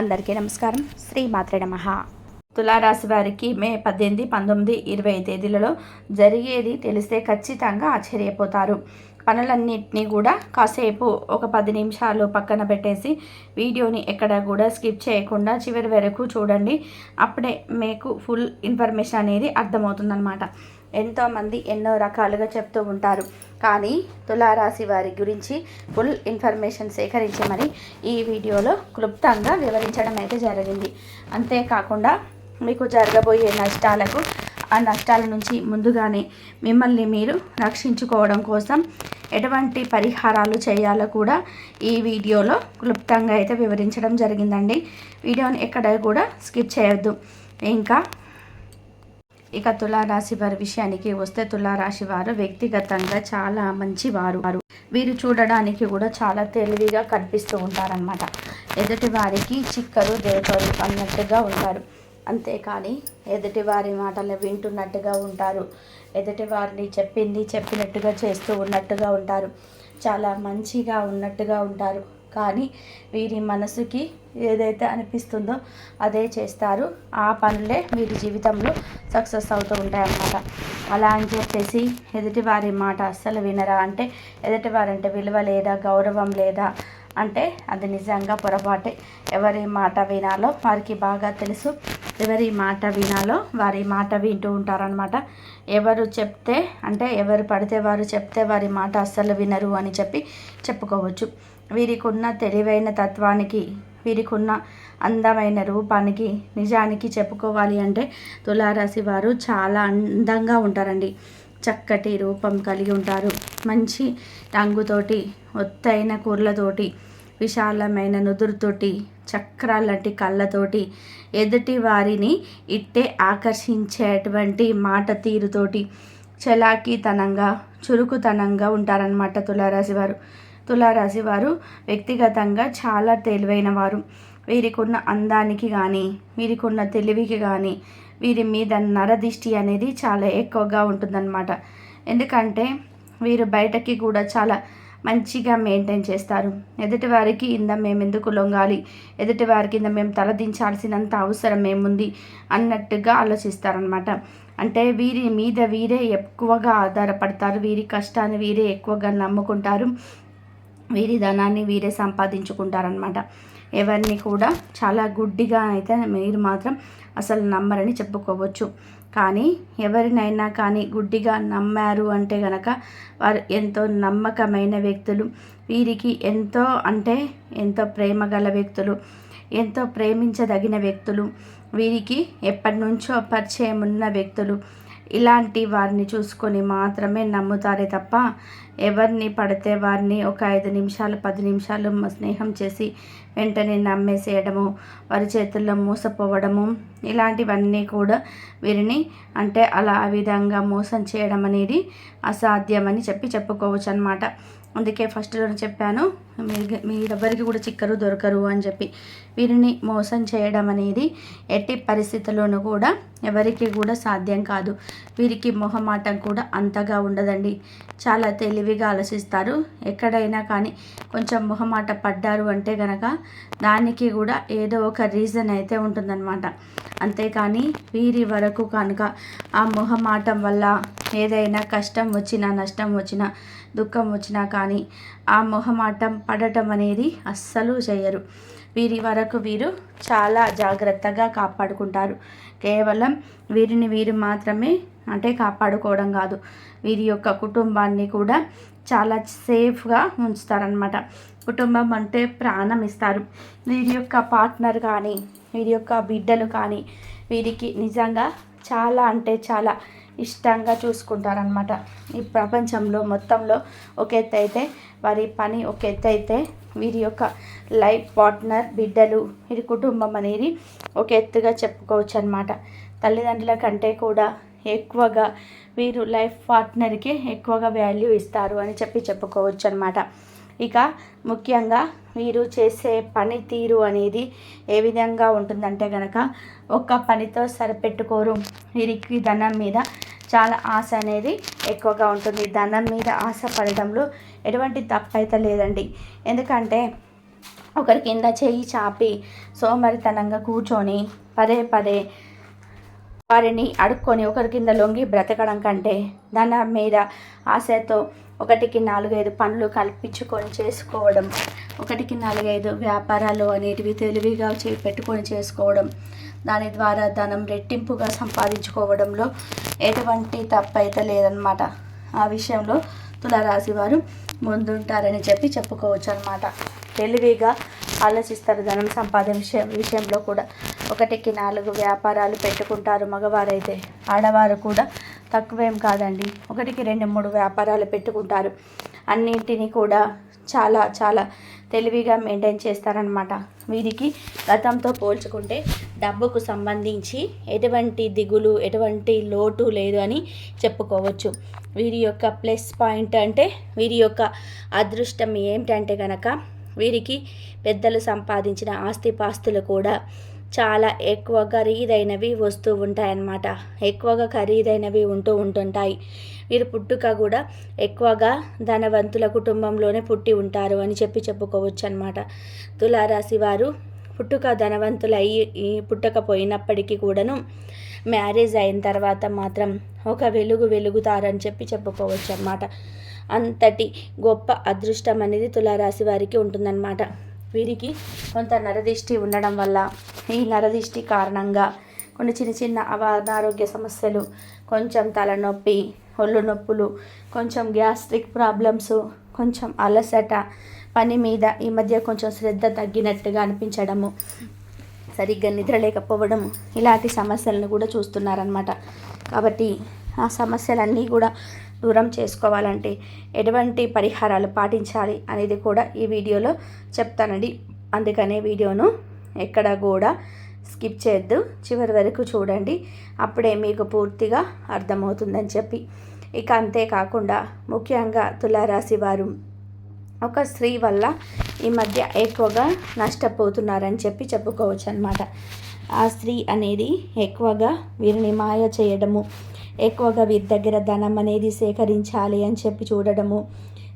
అందరికీ నమస్కారం. శ్రీ మాత్రే నమ. తులారాశి వారికి మే పద్దెనిమిది పంతొమ్మిది ఇరవై తేదీలలో జరిగేది తెలిస్తే ఖచ్చితంగా ఆశ్చర్యపోతారు. పనులన్నింటినీ కూడా కాసేపు ఒక పది నిమిషాలు పక్కన పెట్టేసి వీడియోని ఎక్కడ కూడా స్కిప్ చేయకుండా చివరి వరకు చూడండి. అప్పుడే మీకు ఫుల్ ఇన్ఫర్మేషన్ అనేది అర్థమవుతుందన్నమాట. ఎంతోమంది ఎన్నో రకాలుగా చెప్తూ ఉంటారు. కానీ తులారాశి వారి గురించి ఫుల్ ఇన్ఫర్మేషన్ సేకరించి మరి ఈ వీడియోలో క్లుప్తంగా వివరించడం అయితే జరిగింది. అంతేకాకుండా మీకు జరగబోయే నష్టాలకు ఆ నష్టాల నుంచి ముందుగానే మిమ్మల్ని మీరు రక్షించుకోవడం కోసం ఎటువంటి పరిహారాలు చేయాలో కూడా ఈ వీడియోలో క్లుప్తంగా అయితే వివరించడం జరిగిందండి. వీడియోని ఎక్కడ కూడా స్కిప్ చేయొద్దు. ఇంకా ఇక తులారాశి వారి విషయానికి వస్తే తులారాశి వారు వ్యక్తిగతంగా చాలా మంచి వారు. వీరు చూడడానికి కూడా చాలా తెలివిగా కనిపిస్తూ ఉంటారనమాట ఎదుటి వారికి చిక్కరు దేవతలు అన్నట్టుగా ఉంటారు. అంతేకాని ఎదుటి వారి మాటలు వింటున్నట్టుగా ఉంటారు. ఎదుటి వారిని చెప్పింది చెప్పినట్టుగా చేస్తూ ఉన్నట్టుగా ఉంటారు. చాలా మంచిగా ఉన్నట్టుగా ఉంటారు. కానీ వీరి మనసుకి ఏదైతే అనిపిస్తుందో అదే చేస్తారు. ఆ పనులే వీరి జీవితంలో సక్సెస్ అవుతూ ఉంటాయన్నమాట. అలా అని చెప్పేసి ఎదుటివారి మాట అస్సలు వినరా అంటే ఎదుటివారంటే విలువ లేదా గౌరవం లేదా అంటే అది నిజంగా పొరపాటే. ఎవరి మాట వినాలో వారికి బాగా తెలుసు. ఎవరి మాట వినాలో వారి మాట వింటూ ఉంటారనమాట ఎవరు చెప్తే అంటే ఎవరు పడితే వారు చెప్తే వారి మాట అస్సలు వినరు అని చెప్పి చెప్పుకోవచ్చు. వీరికి ఉన్న తెలివైన తత్వానికి వీరికి ఉన్న అందమైన రూపానికి నిజానికి చెప్పుకోవాలి అంటే తులారాశి వారు చాలా అందంగా ఉంటారండి. చక్కటి రూపం కలిగి ఉంటారు. మంచి రంగుతోటి ఒత్తైన కూరలతోటి విశాలమైన నుదురుతోటి చక్రాలంటి కళ్ళతోటి ఎదుటి వారిని ఇట్టే ఆకర్షించేటువంటి మాట తీరుతోటి చలాకీతనంగా చురుకుతనంగా ఉంటారనమాట తులారాశి వారు. తులారాశి వారు వ్యక్తిగతంగా చాలా తెలివైన వారు వీరికున్న అందానికి కానీ వీరికున్న తెలివికి కానీ వీరి మీద నరదిష్టి అనేది చాలా ఎక్కువగా ఉంటుందన్నమాట. ఎందుకంటే వీరు బయటకి కూడా చాలా మంచిగా మెయింటైన్ చేస్తారు. ఎదుటివారికి ఇంద మేము ఎందుకు లొంగాలి? ఎదుటివారి ఇంద మేము తలదించాల్సినంత అవసరం ఏముంది? అన్నట్టుగా ఆలోచిస్తారనమాట అంటే వీరి మీద వీరే ఎక్కువగా ఆధారపడతారు. వీరి కష్టాన్ని వీరే ఎక్కువగా నమ్ముకుంటారు. వీరి ధనాన్ని వీరే సంపాదించుకుంటారనమాట ఎవరిని కూడా చాలా గుడ్డిగా అయితే మీరు మాత్రం అసలు నమ్మరని చెప్పుకోవచ్చు. కానీ ఎవరినైనా కానీ గుడ్డిగా నమ్మారు అంటే గనక వారు ఎంతో నమ్మకమైన వ్యక్తులు. వీరికి ఎంతో అంటే ఎంతో ప్రేమ గల వ్యక్తులు ఎంతో ప్రేమించదగిన వ్యక్తులు వీరికి ఎప్పటి నుంచో పరిచయం ఉన్న వ్యక్తులు. ఇలాంటి వారిని చూసుకొని మాత్రమే నమ్ముతారే తప్ప ఎవరిని పడితే వారిని ఒక ఐదు నిమిషాలు పది నిమిషాలు స్నేహం చేసి వెంటనే నమ్మేసేయడము వారి చేతుల్లో మోసపోవడము ఇలాంటివన్నీ కూడా వీరిని అంటే అలా ఆ విధంగా మోసం చేయడం అనేది అసాధ్యమని చెప్పి చెప్పుకోవచ్చు అనమాట అందుకే ఫస్ట్లో చెప్పాను మీరెవ్వరికి కూడా చిక్కరు దొరకరు అని చెప్పి. వీరిని మోసం చేయడం అనేది ఎట్టి పరిస్థితుల్లోనూ కూడా ఎవరికి కూడా సాధ్యం కాదు. వీరికి మొహమాటం కూడా అంతగా ఉండదండి. చాలా తెలివిగా ఆలోచిస్తారు. ఎక్కడైనా కానీ కొంచెం మొహమాట పడ్డారు అంటే కనుక దానికి కూడా ఏదో ఒక రీజన్ అయితే ఉంటుందన్నమాట. అంతేకాని వీరి వరకు కనుక ఆ మొహమాటం వల్ల ఏదైనా కష్టం వచ్చినా నష్టం వచ్చినా దుఃఖం వచ్చినా కానీ ఆ మొహమాటం పడటం అనేది అస్సలు చేయరు. వీరి వరకు వీరు చాలా జాగ్రత్తగా కాపాడుకుంటారు. కేవలం వీరిని వీరు మాత్రమే అంటే కాపాడుకోవడం కాదు. వీరి యొక్క కుటుంబాన్ని కూడా చాలా సేఫ్గా ఉంచుతారనమాట కుటుంబం అంటే ప్రాణం ఇస్తారు. వీరి యొక్క పార్ట్నర్ కానీ వీరి యొక్క బిడ్డలు కానీ వీరికి నిజంగా చాలా అంటే చాలా ఇష్టంగా చూసుకుంటారనమాట ఈ ప్రపంచంలో మొత్తంలో ఒక ఎత్తు అయితే వారి పని ఒక ఎత్తు అయితే వీరి యొక్క లైఫ్ పార్ట్నర్ బిడ్డలు వీరి కుటుంబం అనేది ఒక ఎత్తుగా చెప్పుకోవచ్చు అనమాట తల్లిదండ్రుల కంటే కూడా ఎక్కువగా వీరు లైఫ్ పార్ట్నర్కి ఎక్కువగా వాల్యూ ఇస్తారు అని చెప్పి చెప్పుకోవచ్చు అనమాట ఇక ముఖ్యంగా వీరు చేసే పనితీరు అనేది ఏ విధంగా ఉంటుందంటే కనుక ఒక్క పనితో సరిపెట్టుకోరు. వీరికి ధనం మీద చాలా ఆశ అనేది ఎక్కువగా ఉంటుంది. ధనం మీద ఆశ పడడంలో ఎటువంటి తప్పు అయితే లేదండి. ఎందుకంటే ఒకరి కింద చేయి చాపి సోమరితనంగా కూర్చొని పదే పదే వారిని అడుక్కొని ఒకరి కింద లొంగి బ్రతకడం కంటే ధనం మీద ఆశతో ఒకటికి నాలుగైదు పనులు కల్పించుకొని చేసుకోవడం ఒకటికి నాలుగైదు వ్యాపారాలు అనేటివి తెలివిగా చే పెట్టుకొని చేసుకోవడం దాని ద్వారా ధనం రెట్టింపుగా సంపాదించుకోవడంలో ఎటువంటి తప్పైతే లేదనమాట ఆ విషయంలో తులారాశి వారు ముందుంటారని చెప్పి చెప్పుకోవచ్చు అనమాట తెలివిగా ఆలోచిస్తారు ధనం సంపాదన విషయం విషయంలో కూడా. ఒకటికి నాలుగు వ్యాపారాలు పెట్టుకుంటారు మగవారైతే. ఆడవారు కూడా తక్కువేం కాదండి. ఒకటికి రెండు మూడు వ్యాపారాలు పెట్టుకుంటారు. అన్నింటినీ కూడా చాలా చాలా తెలివిగా మెయింటైన్ చేస్తారనమాట వీరికి గతంతో పోల్చుకుంటే డబ్బుకు సంబంధించి ఎటువంటి దిగులు ఎటువంటి లోటు లేదు అని చెప్పుకోవచ్చు. వీరి యొక్క ప్లస్ పాయింట్ అంటే వీరి యొక్క అదృష్టం ఏమిటంటే కనుక వీరికి పెద్దలు సంపాదించిన ఆస్తిపాస్తులు కూడా చాలా ఎక్కువ ఖరీదైనవి వస్తూ ఉంటాయన్నమాట. ఎక్కువగా ఖరీదైనవి ఉంటూ ఉంటుంటాయి. వీరు పుట్టుక కూడా ఎక్కువగా ధనవంతుల కుటుంబంలోనే పుట్టి ఉంటారు అని చెప్పి చెప్పుకోవచ్చు అనమాట తులారాశి వారు పుట్టుక ధనవంతులు అయ్యి పుట్టకపోయినప్పటికీ కూడాను మ్యారేజ్ అయిన తర్వాత మాత్రం ఒక వెలుగు వెలుగుతారని చెప్పి చెప్పుకోవచ్చు అనమాట అంతటి గొప్ప అదృష్టం అనేది తులారాశి వారికి ఉంటుందన్నమాట. వీరికి కొంత నరదిష్టి ఉండడం వల్ల ఈ నరదిష్టి కారణంగా కొన్ని చిన్న చిన్న అవ అనారోగ్య సమస్యలు కొంచెం తలనొప్పి ఒళ్ళు నొప్పులు కొంచెం గ్యాస్ట్రిక్ ప్రాబ్లమ్స్ కొంచెం అలసట పని మీద ఈ మధ్య కొంచెం శ్రద్ధ తగ్గినట్టుగా అనిపించడము సరిగ్గా నిద్ర లేకపోవడం ఇలాంటి సమస్యలను కూడా చూస్తున్నారనమాట కాబట్టి ఆ సమస్యలన్నీ కూడా దూరం చేసుకోవాలంటే ఎటువంటి పరిహారాలు పాటించాలి అనేది కూడా ఈ వీడియోలో చెప్తానండి. అందుకనే వీడియోను ఎక్కడ కూడా స్కిప్ చేయొద్దు చివరి వరకు చూడండి. అప్పుడే మీకు పూర్తిగా అర్థమవుతుందని చెప్పి. ఇక అంతేకాకుండా ముఖ్యంగా తులారాశి వారు ఒక స్త్రీ వల్ల ఈ మధ్య ఎక్కువగా నష్టపోతున్నారని చెప్పి చెప్పుకోవచ్చు అనమాట ఆ స్త్రీ అనేది ఎక్కువగా వీరిని మాయ చేయడము ఎక్కువగా వీరి దగ్గర ధనం అనేది సేకరించాలి అని చెప్పి చూడడము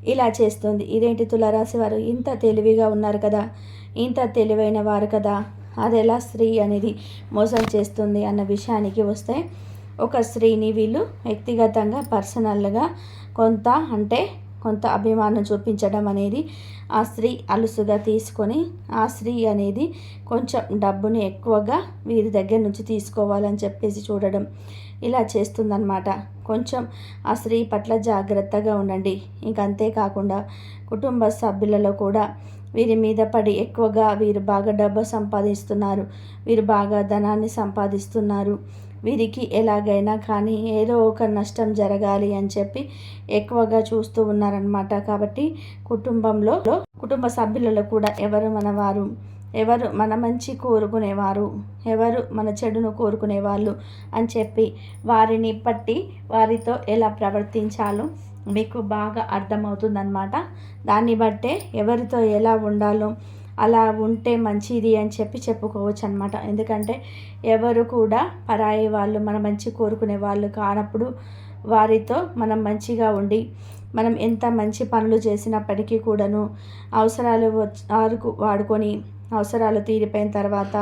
ఇలా చేస్తుంది. ఇదేంటి తులారాశి వారు? ఇంత తెలివిగా ఉన్నారు కదా ఇంత తెలివైన వారు కదా అది ఎలా స్త్రీ అనేది మోసం చేస్తుంది అన్న విషయానికి వస్తే ఒక స్త్రీని వీళ్ళు వ్యక్తిగతంగా పర్సనల్గా కొంత అంటే కొంత అభిమానం చూపించడం అనేది ఆ స్త్రీ అలుసుగా తీసుకొని ఆ స్త్రీ అనేది కొంచెం డబ్బుని ఎక్కువగా వీరి దగ్గర నుంచి తీసుకోవాలని చెప్పేసి చూడడం ఇలా చేస్తుందన్నమాట. కొంచెం ఆ స్త్రీ పట్ల జాగ్రత్తగా ఉండండి. ఇంక అంతేకాకుండా కుటుంబ సభ్యులలో కూడా వీరి మీద పడి ఎక్కువగా వీరు బాగా డబ్బు సంపాదిస్తున్నారు. వీరు బాగా ధనాన్ని సంపాదిస్తున్నారు. వీరికి ఎలాగైనా కానీ ఏదో ఒక నష్టం జరగాలి అని చెప్పి ఎక్కువగా చూస్తూ ఉన్నారనమాట కాబట్టి కుటుంబంలో కుటుంబ సభ్యులలో కూడా ఎవరు మనవారు? ఎవరు మన మంచి కోరుకునేవారు? ఎవరు మన చెడును కోరుకునేవాళ్ళు? అని చెప్పి వారిని పట్టి వారితో ఎలా ప్రవర్తించాలో మీకు బాగా అర్థమవుతుందన్నమాట. దాన్ని బట్టే ఎవరితో ఎలా ఉండాలో అలా ఉంటే మంచిది అని చెప్పి చెప్పుకోవచ్చు అనమాట ఎందుకంటే ఎవరు కూడా పరాయి వాళ్ళు మన మంచి కోరుకునే వాళ్ళు కానప్పుడు వారితో మనం మంచిగా ఉండి మనం ఎంత మంచి పనులు చేసినప్పటికీ కూడాను అవసరాలు వారు వాడుకొని అవసరాలు తీరిపోయిన తర్వాత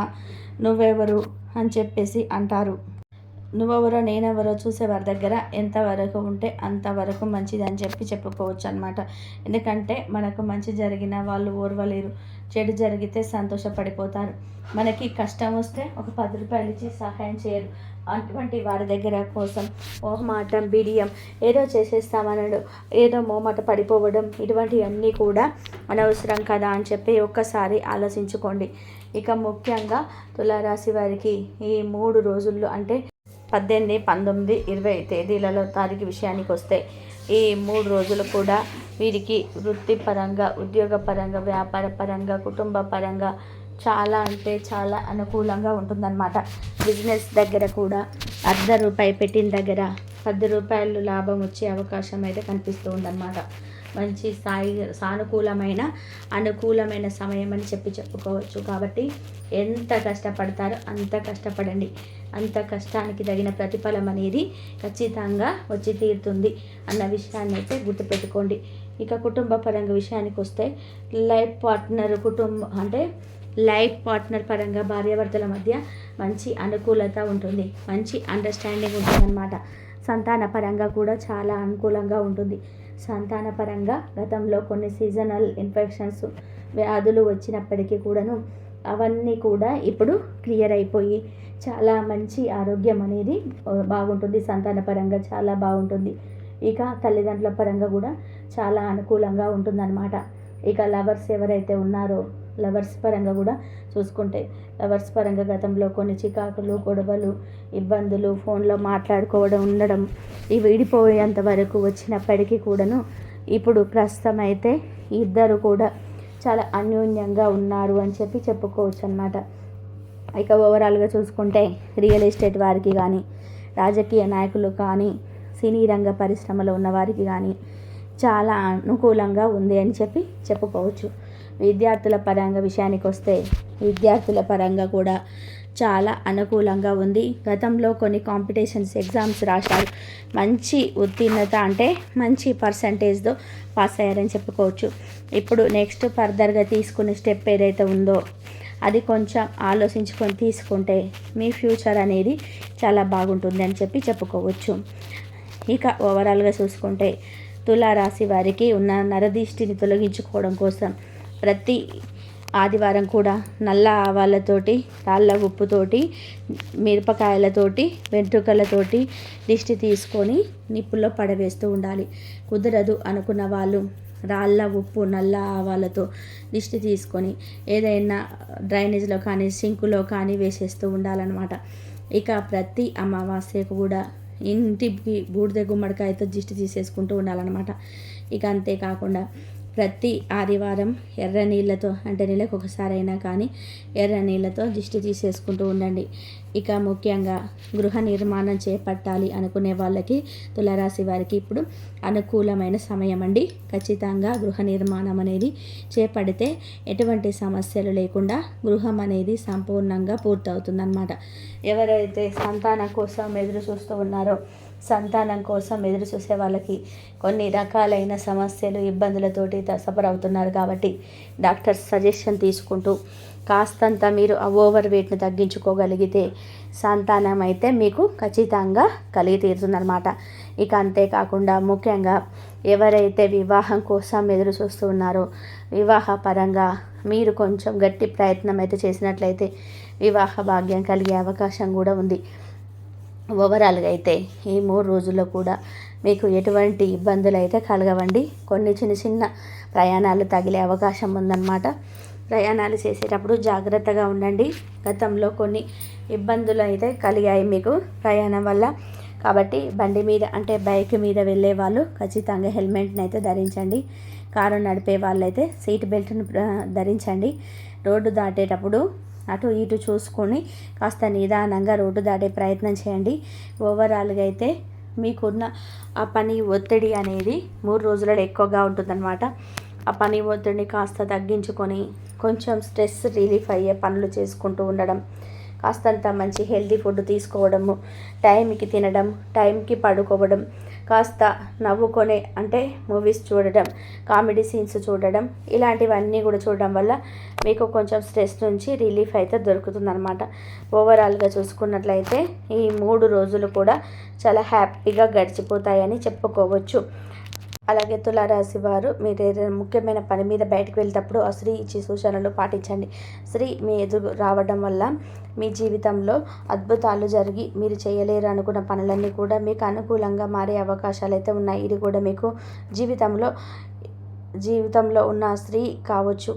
నువ్వెవరు అని చెప్పేసి అంటారు. నువ్వెవరో నేనెవరో చూసేవారి దగ్గర ఎంతవరకు ఉంటే అంతవరకు మంచిది అని చెప్పి చెప్పుకోవచ్చు అనమాట ఎందుకంటే మనకు మంచి జరిగిన వాళ్ళు ఓర్వలేరు. చెడు జరిగితే సంతోషపడిపోతారు. మనకి కష్టం వస్తే ఒక పది రూపాయలు ఇచ్చి సహాయం చేయరు. అటువంటి వారి దగ్గర కోసం మోహమాటం బిడియం ఏదో చేసేస్తామనడు ఏదో మోమాట పడిపోవడం ఇటువంటివన్నీ కూడా అనవసరం కదా అని చెప్పి ఒక్కసారి ఆలోచించుకోండి. ఇక ముఖ్యంగా తులారాశి వారికి ఈ మూడు రోజుల్లో అంటే పద్దెనిమిది పంతొమ్మిది ఇరవై తేదీలలో తారీఖు విషయానికి వస్తే ఈ మూడు రోజులు కూడా వీరికి వృత్తిపరంగా ఉద్యోగపరంగా వ్యాపార పరంగా కుటుంబ పరంగా చాలా అంటే చాలా అనుకూలంగా ఉంటుందన్నమాట. బిజినెస్ దగ్గర కూడా అర్ధ రూపాయి పెట్టిన దగ్గర పది రూపాయలు లాభం వచ్చే అవకాశం అయితే కనిపిస్తూ ఉందన్నమాట. మంచి స్థాయి సానుకూలమైన అనుకూలమైన సమయం అని చెప్పి చెప్పుకోవచ్చు. కాబట్టి ఎంత కష్టపడతారో అంత కష్టపడండి. అంత కష్టానికి తగిన ప్రతిఫలం అనేది ఖచ్చితంగా వచ్చి తీరుతుంది అన్న విషయాన్ని అయితే గుర్తుపెట్టుకోండి. ఇక కుటుంబ పరంగా విషయానికి వస్తే లైఫ్ పార్ట్నర్ కుటుంబం అంటే లైఫ్ పార్ట్నర్ పరంగా భార్యాభర్తల మధ్య మంచి అనుకూలత ఉంటుంది. మంచి అండర్స్టాండింగ్ ఉంటుందన్నమాట. సంతాన పరంగా కూడా చాలా అనుకూలంగా ఉంటుంది. సంతాన పరంగా గతంలో కొన్ని సీజనల్ ఇన్ఫెక్షన్స్ వ్యాధులు వచ్చినప్పటికీ కూడాను అవన్నీ కూడా ఇప్పుడు క్లియర్ అయిపోయి చాలా మంచి ఆరోగ్యం అనేది బాగుంటుంది. సంతాన పరంగా చాలా బాగుంటుంది. ఇక తల్లిదండ్రుల పరంగా కూడా చాలా అనుకూలంగా ఉంటుందన్నమాట. ఇక లవర్స్ ఎవరైతే ఉన్నారో లవర్స్ పరంగా కూడా చూసుకుంటే లవర్స్ పరంగా గతంలో కొన్ని చికాకులు గొడవలు ఇబ్బందులు ఫోన్లో మాట్లాడుకోవడం ఉండడం ఇవి విడిపోయేంత వరకు వచ్చినప్పటికీ కూడాను ఇప్పుడు ప్రస్తుతం అయితే ఇద్దరు కూడా చాలా అన్యోన్యంగా ఉన్నారు అని చెప్పి చెప్పుకోవచ్చు అనమాట ఇక ఓవరాల్గా చూసుకుంటే రియల్ ఎస్టేట్ వారికి కానీ రాజకీయ నాయకులు కానీ సినీ రంగ పరిశ్రమలో ఉన్న వారికి కానీ చాలా అనుకూలంగా ఉంది అని చెప్పి చెప్పుకోవచ్చు. విద్యార్థుల పరంగా విషయానికి వస్తే విద్యార్థుల పరంగా కూడా చాలా అనుకూలంగా ఉంది. గతంలో కొన్ని కాంపిటీషన్స్ ఎగ్జామ్స్ రాశారు. మంచి ఉత్తీర్ణత అంటే మంచి పర్సంటేజ్తో పాస్ అయ్యారని చెప్పుకోవచ్చు. ఇప్పుడు నెక్స్ట్ ఫర్దర్గా తీసుకునే స్టెప్ ఏదైతే ఉందో అది కొంచెం ఆలోచించుకొని తీసుకుంటే మీ ఫ్యూచర్ అనేది చాలా బాగుంటుంది అని చెప్పి చెప్పుకోవచ్చు. ఇక ఓవరాల్గా చూసుకుంటే తులారాశి వారికి ఉన్న నరదిష్టిని తొలగించుకోవడం కోసం ప్రతి ఆదివారం కూడా నల్ల ఆవాలతోటి రాళ్ళ ఉప్పుతోటి మిరపకాయలతోటి వెంట్రుకలతోటి దిష్టి తీసుకొని నిప్పుల్లో పడవేస్తూ ఉండాలి. కుదరదు అనుకున్న వాళ్ళు రాళ్ళ ఉప్పు నల్ల ఆవాలతో దిష్టి తీసుకొని ఏదైనా డ్రైనేజ్లో కానీ సింకులో కానీ వేసేస్తూ ఉండాలన్నమాట. ఇక ప్రతి అమావాస్యకు కూడా ఇంటికి బూడిద గుమ్మడికాయతో దిష్టి తీసేసుకుంటూ ఉండాలన్నమాట. ఇక అంతేకాకుండా ప్రతి ఆదివారం ఎర్ర నీళ్ళతో అంటే నెలకు ఒకసారి అయినా కానీ ఎర్ర నీళ్ళతో దిష్టి తీసేసుకుంటూ ఉండండి. ఇక ముఖ్యంగా గృహ నిర్మాణం చేపట్టాలి అనుకునే వాళ్ళకి తులరాశి వారికి ఇప్పుడు అనుకూలమైన సమయం అండి. ఖచ్చితంగా గృహ నిర్మాణం అనేది చేపడితే ఎటువంటి సమస్యలు లేకుండా గృహం అనేది సంపూర్ణంగా పూర్తవుతుందన్నమాట. ఎవరైతే సంతానం కోసం ఎదురు చూస్తూ ఉన్నారో సంతానం కోసం ఎదురు చూసే వాళ్ళకి కొన్ని రకాలైన సమస్యలు ఇబ్బందులతోటి సఫర్ అవుతున్నారు కాబట్టి డాక్టర్ సజెషన్ తీసుకుంటూ కాస్తంత మీరు ఆ ఓవర్ వెయిట్ని తగ్గించుకోగలిగితే సంతానం అయితే మీకు ఖచ్చితంగా కలిగి తీరుతుందనమాట ఇక అంతేకాకుండా ముఖ్యంగా ఎవరైతే వివాహం కోసం ఎదురు చూస్తూ ఉన్నారో వివాహ పరంగా మీరు కొంచెం గట్టి ప్రయత్నం అయితే చేసినట్లయితే వివాహ భాగ్యం కలిగే అవకాశం కూడా ఉంది. ఓవరాల్గా అయితే ఈ మూడు రోజుల్లో కూడా మీకు ఎటువంటి ఇబ్బందులు అయితే కలగవండి. కొన్ని చిన్న చిన్న ప్రయాణాలు తగిలే అవకాశం ఉందన్నమాట. ప్రయాణాలు చేసేటప్పుడు జాగ్రత్తగా ఉండండి. గతంలో కొన్ని ఇబ్బందులు అయితే కలిగాయి మీకు ప్రయాణం వల్ల. కాబట్టి బండి మీద అంటే బైక్ మీద వెళ్ళే వాళ్ళు ఖచ్చితంగా హెల్మెట్ని అయితే ధరించండి. కారు నడిపే వాళ్ళైతే సీట్ బెల్ట్ను ధరించండి. రోడ్డు దాటేటప్పుడు అటు ఇటు చూసుకొని కాస్త నిదానంగా రోడ్డు దాటే ప్రయత్నం చేయండి. ఓవరాల్గా అయితే మీకున్న ఆ పని ఒత్తిడి అనేది మూడు రోజులలో ఎక్కువగా ఉంటుందన్నమాట. ఆ పని ఒత్తిడిని కాస్త తగ్గించుకొని కొంచెం స్ట్రెస్ రిలీఫ్ అయ్యే పనులు చేసుకుంటూ ఉండడం కాస్తంత మంచి హెల్తీ ఫుడ్ తీసుకోవడము టైంకి తినడం టైంకి పడుకోవడం కాస్త నవ్వుకొనే అంటే మూవీస్ చూడడం కామెడీ సీన్స్ చూడడం ఇలాంటివన్నీ కూడా చూడడం వల్ల మీకు కొంచెం స్ట్రెస్ నుంచి రిలీఫ్ అయితే దొరుకుతుందనమాట ఓవరాల్గా చూసుకున్నట్లయితే ఈ మూడు రోజులు కూడా చాలా హ్యాపీగా గడిచిపోతాయని చెప్పుకోవచ్చు. అలాగే తులారాశి వారు మీరు ఏదైనా ముఖ్యమైన పని మీద బయటకు వెళ్ళేటప్పుడు ఆ స్త్రీ ఇచ్చే సూచనలు పాటించండి. స్త్రీ మీ ఎదురు రావడం వల్ల మీ జీవితంలో అద్భుతాలు జరిగి మీరు చేయలేరు అనుకున్న పనులన్నీ కూడా మీకు అనుకూలంగా మారే అవకాశాలు అయితే ఉన్నాయి. ఇది కూడా మీకు జీవితంలో జీవితంలో ఉన్న స్త్రీ కావచ్చు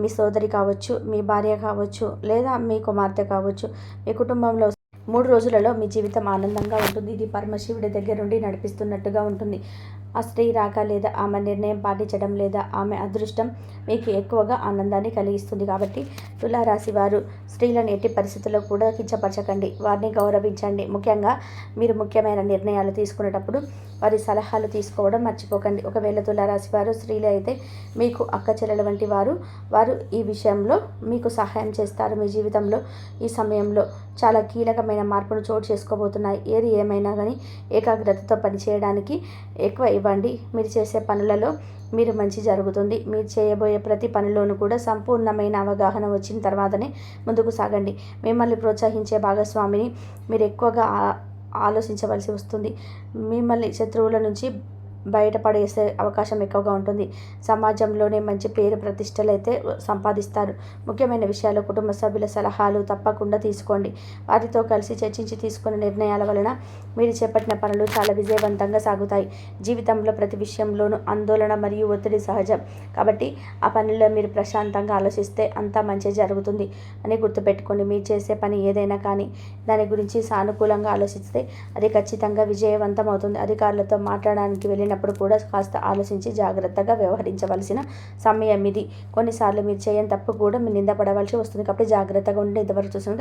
మీ సోదరి కావచ్చు మీ భార్య కావచ్చు లేదా మీ కుమార్తె కావచ్చు మీ కుటుంబంలో మూడు రోజులలో మీ జీవితం ఆనందంగా ఉంటుంది. ఇది పరమశివుడి దగ్గర నుండి నడిపిస్తున్నట్టుగా ఉంటుంది. ఆ స్త్రీ రాక లేదా ఆమె నిర్ణయం పాటించడం లేదా ఆమె అదృష్టం మీకు ఎక్కువగా ఆనందాన్ని కలిగిస్తుంది కాబట్టి తులారాశి వారు స్త్రీలను ఎట్టి పరిస్థితుల్లో కూడా కించపరచకండి. వారిని గౌరవించండి. ముఖ్యంగా మీరు ముఖ్యమైన నిర్ణయాలు తీసుకునేటప్పుడు వారి సలహాలు తీసుకోవడం మర్చిపోకండి. ఒకవేళ తులారాశి వారు స్త్రీలు అయితే మీకు అక్క చెల్లెల వంటి వారు వారు ఈ విషయంలో మీకు సహాయం చేస్తారు. మీ జీవితంలో ఈ సమయంలో చాలా కీలకమైన మార్పును చోటు చేసుకోబోతున్నాయి. ఏది ఏమైనా కానీ ఏకాగ్రతతో పనిచేయడానికి ఎక్కువ ఇవ్వండి. మీరు చేసే పనులలో మీరు మంచి జరుగుతుంది. మీరు చేయబోయే ప్రతి పనిలోనూ కూడా సంపూర్ణమైన అవగాహన వచ్చిన తర్వాతనే ముందుకు సాగండి. మిమ్మల్ని ప్రోత్సహించే భాగస్వామిని మీరు ఎక్కువగా ఆలోచించవలసి వస్తుంది. మిమ్మల్ని శత్రువుల నుంచి బయటపడేసే అవకాశం ఎక్కువగా ఉంటుంది. సమాజంలోనే మంచి పేరు ప్రతిష్టలు అయితే సంపాదిస్తారు. ముఖ్యమైన విషయాలు కుటుంబ సభ్యుల సలహాలు తప్పకుండా తీసుకోండి. వారితో కలిసి చర్చించి తీసుకున్న నిర్ణయాల వలన మీరు చేపట్టిన పనులు చాలా విజయవంతంగా సాగుతాయి. జీవితంలో ప్రతి విషయంలోనూ ఆందోళన మరియు ఒత్తిడి సహజం. కాబట్టి ఆ పనిలో మీరు ప్రశాంతంగా ఆలోచిస్తే అంతా మంచి జరుగుతుంది అని గుర్తుపెట్టుకోండి. మీరు చేసే పని ఏదైనా కానీ దాని గురించి సానుకూలంగా ఆలోచిస్తే అది ఖచ్చితంగా విజయవంతం అవుతుంది. అధికారులతో మాట్లాడడానికి అయినప్పుడు కూడా కాస్త ఆలోచించి జాగ్రత్తగా వ్యవహరించవలసిన సమయం ఇది కొన్నిసార్లు మీరు చేయని తప్పు కూడా మీరు నిందపడవలసి వస్తుంది. కాబట్టి జాగ్రత్తగా ఉండి ఇంతవరకు చూసిన